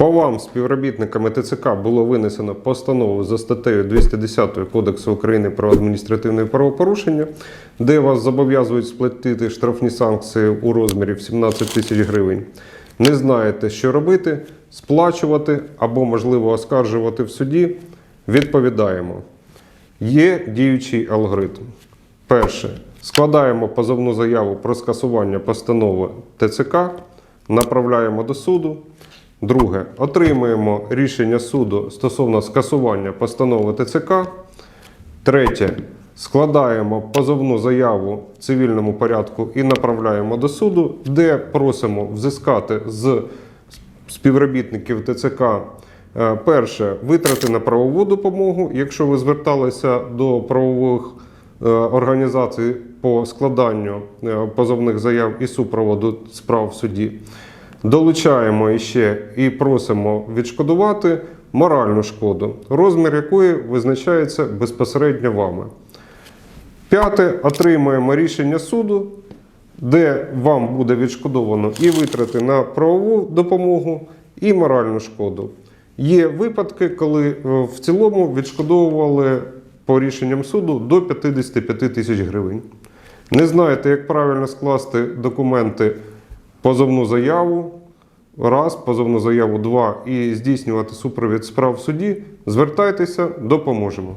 По вам, співробітниками ТЦК, було винесено постанову за статтею 210 Кодексу України про адміністративне правопорушення, де вас зобов'язують сплатити штрафні санкції у розмірі 17 тисяч гривень. Не знаєте, що робити, сплачувати або, можливо, оскаржувати в суді. Відповідаємо. Є діючий алгоритм. Перше. Складаємо позовну заяву про скасування постанови ТЦК, направляємо до суду. Друге. Отримуємо рішення суду стосовно скасування постанови ТЦК. Третє. Складаємо позовну заяву в цивільному порядку і направляємо до суду, де просимо взискати з співробітників ТЦК е, перше витрати на правову допомогу, якщо ви зверталися до правових е, організацій по складанню е, позовних заяв і супроводу справ в суді. Долучаємо іще і просимо відшкодувати моральну шкоду, розмір якої визначається безпосередньо вами. П'яте, отримуємо рішення суду, де вам буде відшкодовано і витрати на правову допомогу, і моральну шкоду. Є випадки, коли е, в цілому відшкодовували по рішенням суду до 55 тисяч гривень. Не знаєте, як правильно скласти документи, позовну заяву, раз, позовну заяву два і здійснювати супровід справ в суді, звертайтеся, допоможемо.